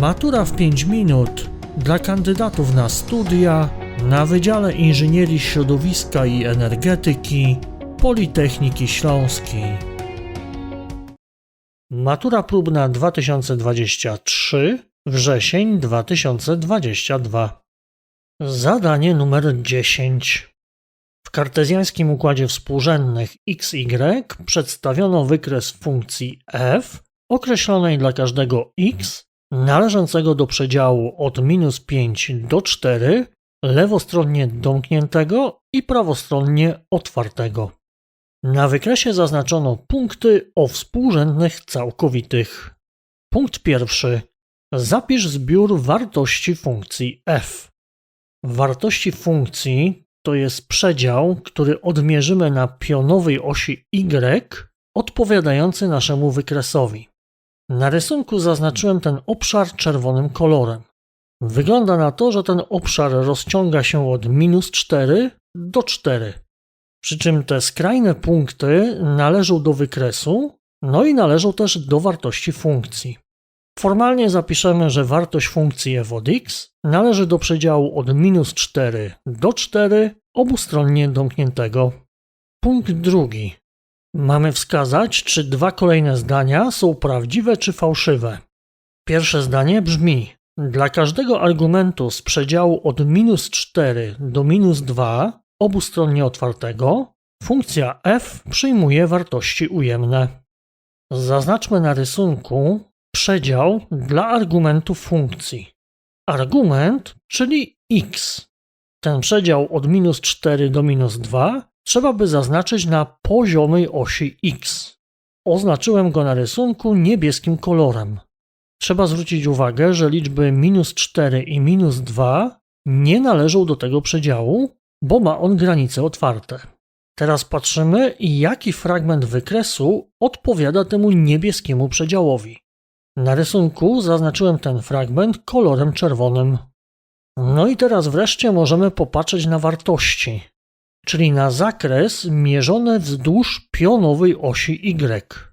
Matura w 5 minut dla kandydatów na studia na Wydziale Inżynierii Środowiska i Energetyki Politechniki Śląskiej. Matura próbna 2023, wrzesień 2022. Zadanie numer 10. W kartezjańskim układzie współrzędnych xy przedstawiono wykres funkcji f określonej dla każdego x należącego do przedziału od minus 5 do 4 lewostronnie domkniętego i prawostronnie otwartego. Na wykresie zaznaczono punkty o współrzędnych całkowitych. Punkt pierwszy. Zapisz zbiór wartości funkcji f. Wartości funkcji to jest przedział, który odmierzymy na pionowej osi y odpowiadający naszemu wykresowi. Na rysunku zaznaczyłem ten obszar czerwonym kolorem. Wygląda na to, że ten obszar rozciąga się od minus 4 do 4. Przy czym te skrajne punkty należą do wykresu, no i należą też do wartości funkcji. Formalnie zapiszemy, że wartość funkcji f od x należy do przedziału od minus 4 do 4 obustronnie domkniętego. Punkt drugi. Mamy wskazać, czy dwa kolejne zdania są prawdziwe czy fałszywe. Pierwsze zdanie brzmi: Dla każdego argumentu z przedziału od minus 4 do minus 2 obustronnie otwartego, funkcja f przyjmuje wartości ujemne. Zaznaczmy na rysunku przedział dla argumentu funkcji. Argument, czyli x. Ten przedział od minus 4 do minus 2 trzeba by zaznaczyć na poziomej osi x. Oznaczyłem go na rysunku niebieskim kolorem. Trzeba zwrócić uwagę, że liczby minus 4 i minus 2 nie należą do tego przedziału, bo ma on granice otwarte. Teraz patrzymy, jaki fragment wykresu odpowiada temu niebieskiemu przedziałowi. Na rysunku zaznaczyłem ten fragment kolorem czerwonym. No i teraz wreszcie możemy popatrzeć na wartości, czyli na zakres mierzony wzdłuż pionowej osi Y.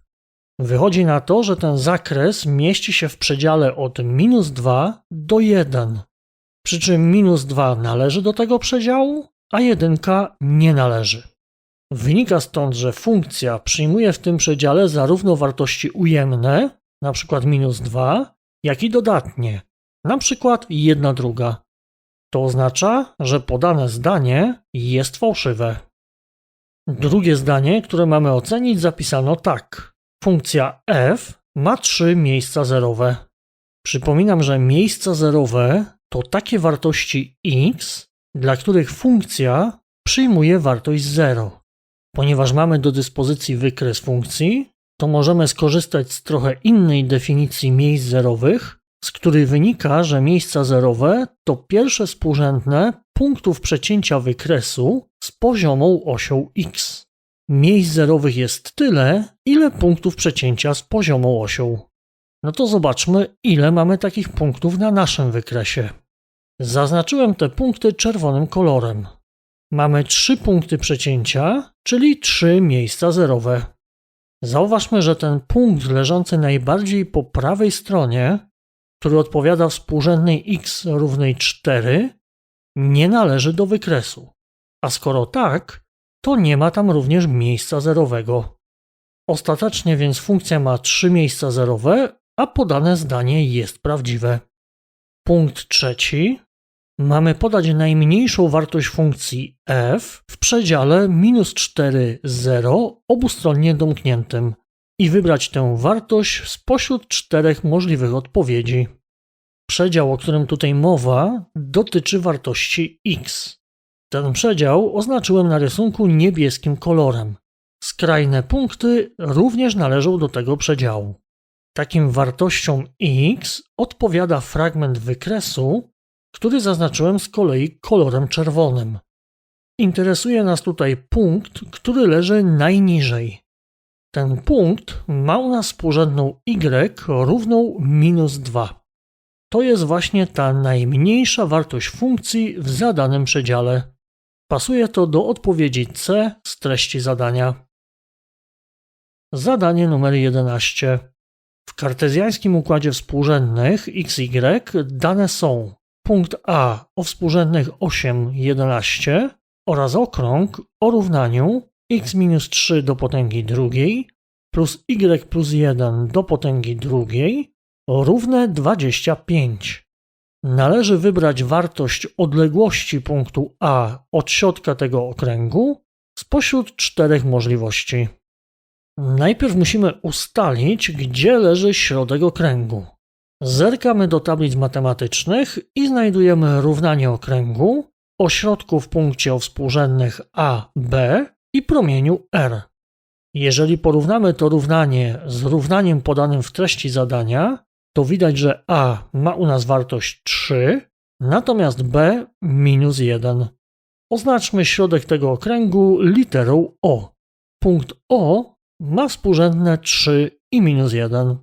Wychodzi na to, że ten zakres mieści się w przedziale od minus 2 do 1, przy czym minus 2 należy do tego przedziału, a 1 nie należy. Wynika stąd, że funkcja przyjmuje w tym przedziale zarówno wartości ujemne, np. minus 2, jak i dodatnie, np. 1 druga. To oznacza, że podane zdanie jest fałszywe. Drugie zdanie, które mamy ocenić, zapisano tak. Funkcja f ma trzy miejsca zerowe. Przypominam, że miejsca zerowe to takie wartości x, dla których funkcja przyjmuje wartość 0. Ponieważ mamy do dyspozycji wykres funkcji, to możemy skorzystać z trochę innej definicji miejsc zerowych, z której wynika, że miejsca zerowe to pierwsze współrzędne punktów przecięcia wykresu z poziomą osią x. Miejsc zerowych jest tyle, ile punktów przecięcia z poziomą osią. No to zobaczmy, ile mamy takich punktów na naszym wykresie. Zaznaczyłem te punkty czerwonym kolorem. Mamy trzy punkty przecięcia, czyli trzy miejsca zerowe. Zauważmy, że ten punkt leżący najbardziej po prawej stronie, który odpowiada współrzędnej x równej 4, nie należy do wykresu. A skoro tak, to nie ma tam również miejsca zerowego. Ostatecznie więc funkcja ma trzy miejsca zerowe, a podane zdanie jest prawdziwe. Punkt trzeci. Mamy podać najmniejszą wartość funkcji f w przedziale minus 4, 0 obustronnie domkniętym i wybrać tę wartość spośród czterech możliwych odpowiedzi. Przedział, o którym tutaj mowa, dotyczy wartości x. Ten przedział oznaczyłem na rysunku niebieskim kolorem. Skrajne punkty również należą do tego przedziału. Takim wartościom x odpowiada fragment wykresu, który zaznaczyłem z kolei kolorem czerwonym. Interesuje nas tutaj punkt, który leży najniżej. Ten punkt ma u nas współrzędną y równą minus 2. To jest właśnie ta najmniejsza wartość funkcji w zadanym przedziale. Pasuje to do odpowiedzi C z treści zadania. Zadanie numer 11. W kartezjańskim układzie współrzędnych XY dane są punkt A o współrzędnych 8, 11 oraz okrąg o równaniu x minus 3 do potęgi drugiej plus y plus 1 do potęgi drugiej równe 25. Należy wybrać wartość odległości punktu A od środka tego okręgu spośród czterech możliwości. Najpierw musimy ustalić, gdzie leży środek okręgu. Zerkamy do tablic matematycznych i znajdujemy równanie okręgu o środku w punkcie o współrzędnych A, B i promieniu R. Jeżeli porównamy to równanie z równaniem podanym w treści zadania, to widać, że A ma u nas wartość 3, natomiast B minus 1. Oznaczmy środek tego okręgu literą O. Punkt O ma współrzędne 3 i minus 1.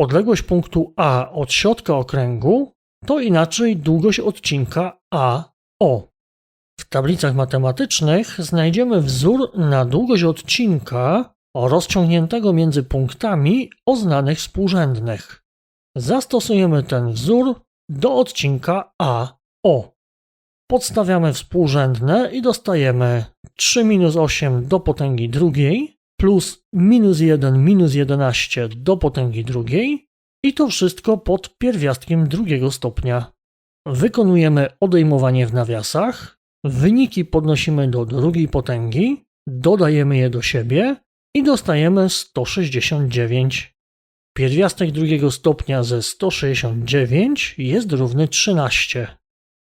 Odległość punktu A od środka okręgu to inaczej długość odcinka AO. W tablicach matematycznych znajdziemy wzór na długość odcinka rozciągniętego między punktami o znanych współrzędnych. Zastosujemy ten wzór do odcinka AO. Podstawiamy współrzędne i dostajemy 3 minus 8 do potęgi drugiej plus minus 1 minus 11 do potęgi drugiej i to wszystko pod pierwiastkiem drugiego stopnia. Wykonujemy odejmowanie w nawiasach, wyniki podnosimy do drugiej potęgi, dodajemy je do siebie i dostajemy 169. Pierwiastek drugiego stopnia ze 169 jest równy 13.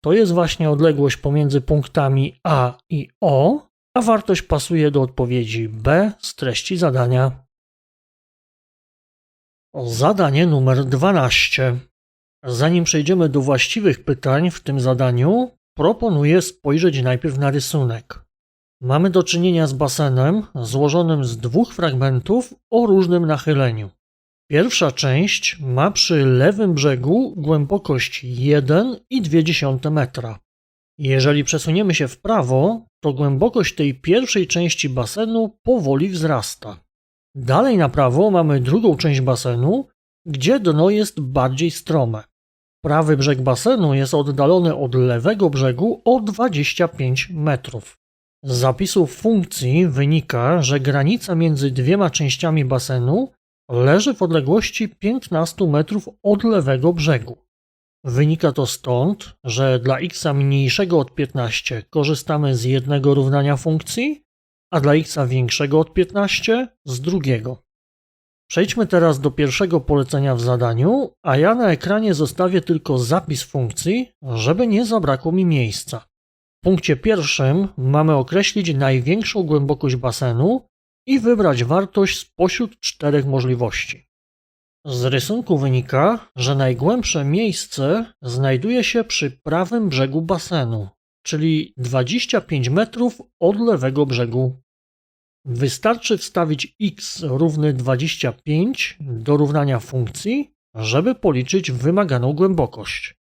To jest właśnie odległość pomiędzy punktami A i O, a wartość pasuje do odpowiedzi B z treści zadania. Zadanie numer 12. Zanim przejdziemy do właściwych pytań w tym zadaniu, proponuję spojrzeć najpierw na rysunek. Mamy do czynienia z basenem złożonym z dwóch fragmentów o różnym nachyleniu. Pierwsza część ma przy lewym brzegu głębokość 1,2 metra. Jeżeli przesuniemy się w prawo, to głębokość tej pierwszej części basenu powoli wzrasta. Dalej na prawo mamy drugą część basenu, gdzie dno jest bardziej strome. Prawy brzeg basenu jest oddalony od lewego brzegu o 25 metrów. Z zapisów funkcji wynika, że granica między dwiema częściami basenu leży w odległości 15 metrów od lewego brzegu. Wynika to stąd, że dla x mniejszego od 15 korzystamy z jednego równania funkcji, a dla x większego od 15 z drugiego. Przejdźmy teraz do pierwszego polecenia w zadaniu, a ja na ekranie zostawię tylko zapis funkcji, żeby nie zabrakło mi miejsca. W punkcie pierwszym mamy określić największą głębokość basenu i wybrać wartość spośród czterech możliwości. Z rysunku wynika, że najgłębsze miejsce znajduje się przy prawym brzegu basenu, czyli 25 metrów od lewego brzegu. Wystarczy wstawić x równy 25 do równania funkcji, żeby policzyć wymaganą głębokość.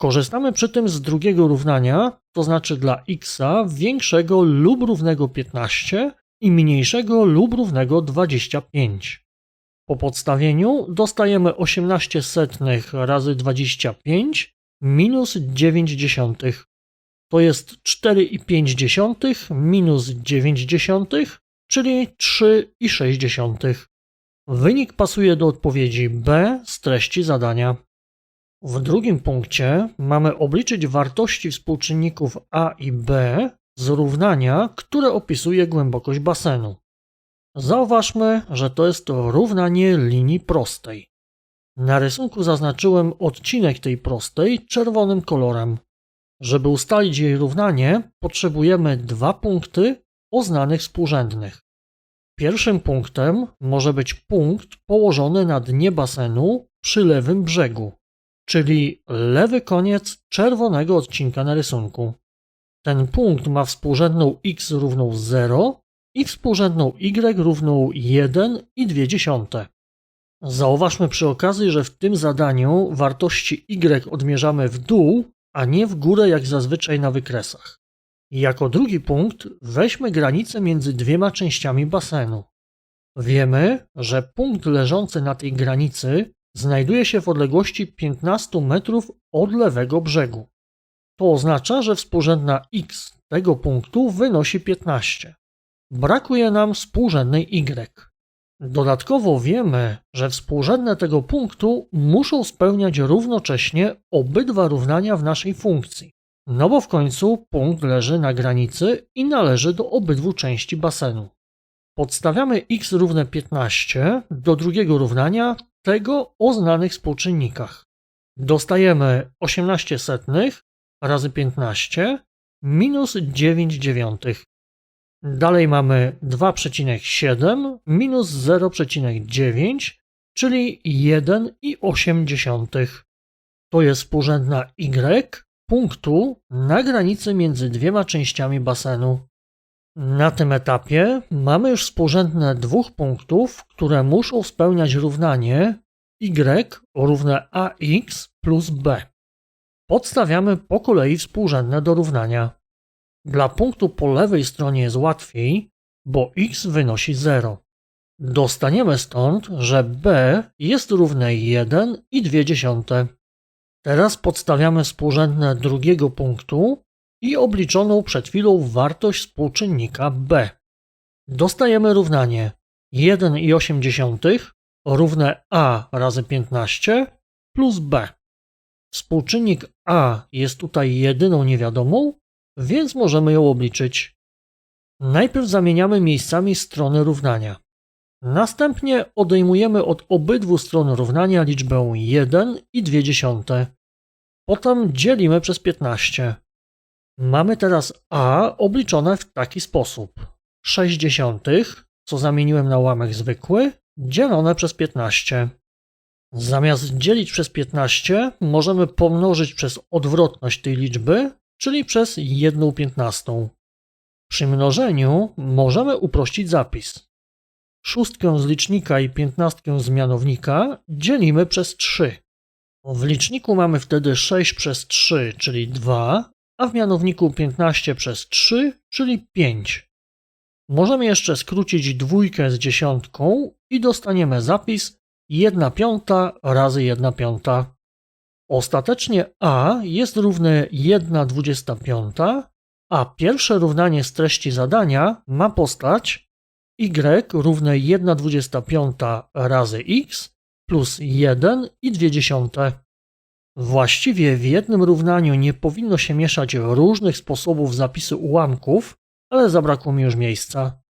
Korzystamy przy tym z drugiego równania, to znaczy dla x większego lub równego 15 i mniejszego lub równego 25. Po podstawieniu dostajemy 18 setnych razy 25 minus 9 dziesiątych. To jest 4,5 minus 9 dziesiątych, czyli 3,6. Wynik pasuje do odpowiedzi B z treści zadania. W drugim punkcie mamy obliczyć wartości współczynników A i B z równania, które opisuje głębokość basenu. Zauważmy, że to jest to równanie linii prostej. Na rysunku zaznaczyłem odcinek tej prostej czerwonym kolorem. Żeby ustalić jej równanie, potrzebujemy dwa punkty o znanych współrzędnych. Pierwszym punktem może być punkt położony na dnie basenu przy lewym brzegu, czyli lewy koniec czerwonego odcinka na rysunku. Ten punkt ma współrzędną x równą 0 i współrzędną y równą 1,2. Zauważmy przy okazji, że w tym zadaniu wartości y odmierzamy w dół, a nie w górę jak zazwyczaj na wykresach. Jako drugi punkt weźmy granicę między dwiema częściami basenu. Wiemy, że punkt leżący na tej granicy znajduje się w odległości 15 metrów od lewego brzegu. To oznacza, że współrzędna x tego punktu wynosi 15. Brakuje nam współrzędnej y. Dodatkowo wiemy, że współrzędne tego punktu muszą spełniać równocześnie obydwa równania w naszej funkcji. No bo w końcu punkt leży na granicy i należy do obydwu części basenu. Podstawiamy x równe 15 do drugiego równania, tego o znanych współczynnikach. Dostajemy 18 setnych razy 15 minus 9 dziewiątych. Dalej mamy 2,7 minus 0,9, czyli 1,8. To jest współrzędna y punktu na granicy między dwiema częściami basenu. Na tym etapie mamy już współrzędne dwóch punktów, które muszą spełniać równanie y równe ax plus b. Podstawiamy po kolei współrzędne do równania. Dla punktu po lewej stronie jest łatwiej, bo x wynosi 0. Dostaniemy stąd, że b jest równe 1,2. Teraz podstawiamy współrzędne drugiego punktu i obliczoną przed chwilą wartość współczynnika b. Dostajemy równanie 1,8 równe a razy 15 plus b. Współczynnik a jest tutaj jedyną niewiadomą, więc możemy ją obliczyć. Najpierw zamieniamy miejscami strony równania. Następnie odejmujemy od obydwu stron równania liczbę 1,2. Potem dzielimy przez 15. Mamy teraz a obliczone w taki sposób. 60, co zamieniłem na łamek zwykły, dzielone przez 15. Zamiast dzielić przez 15, możemy pomnożyć przez odwrotność tej liczby, czyli przez 1 piętnastą. Przy mnożeniu możemy uprościć zapis. Szóstkę z licznika i piętnastkę z mianownika dzielimy przez 3. W liczniku mamy wtedy 6 przez 3, czyli 2, a w mianowniku 15 przez 3, czyli 5. Możemy jeszcze skrócić dwójkę z dziesiątką i dostaniemy zapis 1 piąta razy 1 piąta. Ostatecznie a jest równe 1 25, a pierwsze równanie z treści zadania ma postać y równe 1 25 razy x plus 1 i 2. Właściwie w jednym równaniu nie powinno się mieszać różnych sposobów zapisu ułamków, ale zabrakło mi już miejsca.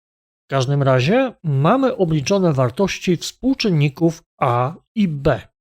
W każdym razie mamy obliczone wartości współczynników a i b.